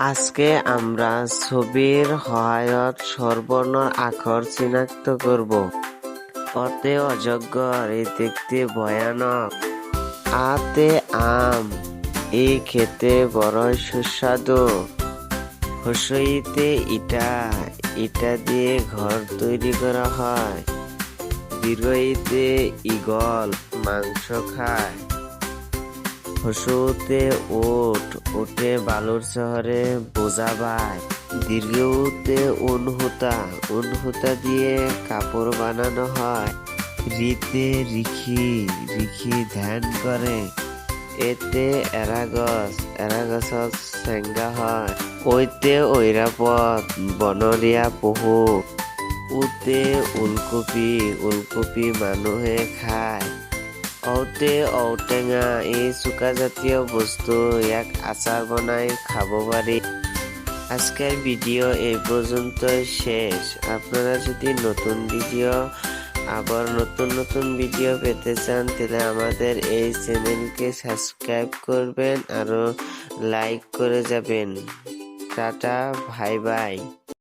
আজকে আমরা ছবির সহায়ত স্বরবর্ণ আখর চিনাক্ত করব। অতে অযোগ্য এই দেখতে ভয়ানক। আতে আম এই খেতে বড়ই সুস্বাদু। হসইতে ইটা ইটা দিয়ে ঘর তৈরি করা হয়। দীর্ঘইতে ইগল মাংস খায়। হসুতে ওট ওটে বালুর শহরে বোঝা বায় দীর্ঘতে উনহুতা উনহুতা দিয়ে কাপড় বানানো হয়। রিতে রিখি রিখি ধ্যান করে। এতে এরাগস এরাগসত চেঙ্গা হয়। ওইতে ঐৰাপদ বনৰীয়া পহু। উতে ওলকবি ওলকবি মানুহে খায়। ঔতে ঔটেঙা, এই চোকা জাতীয় বস্তু ইয়াক আচার বনাই খাব পারি আজকের ভিডিও এই পর্যন্তই শেষ। আপনারা যদি নতুন ভিডিও আবার নতুন নতুন ভিডিও পেতে চান তাহলে আমাদের এই চ্যানেলকে সাবস্ক্রাইব করবেন আর লাইক করে যাবেন। টাটা ভাই বাই।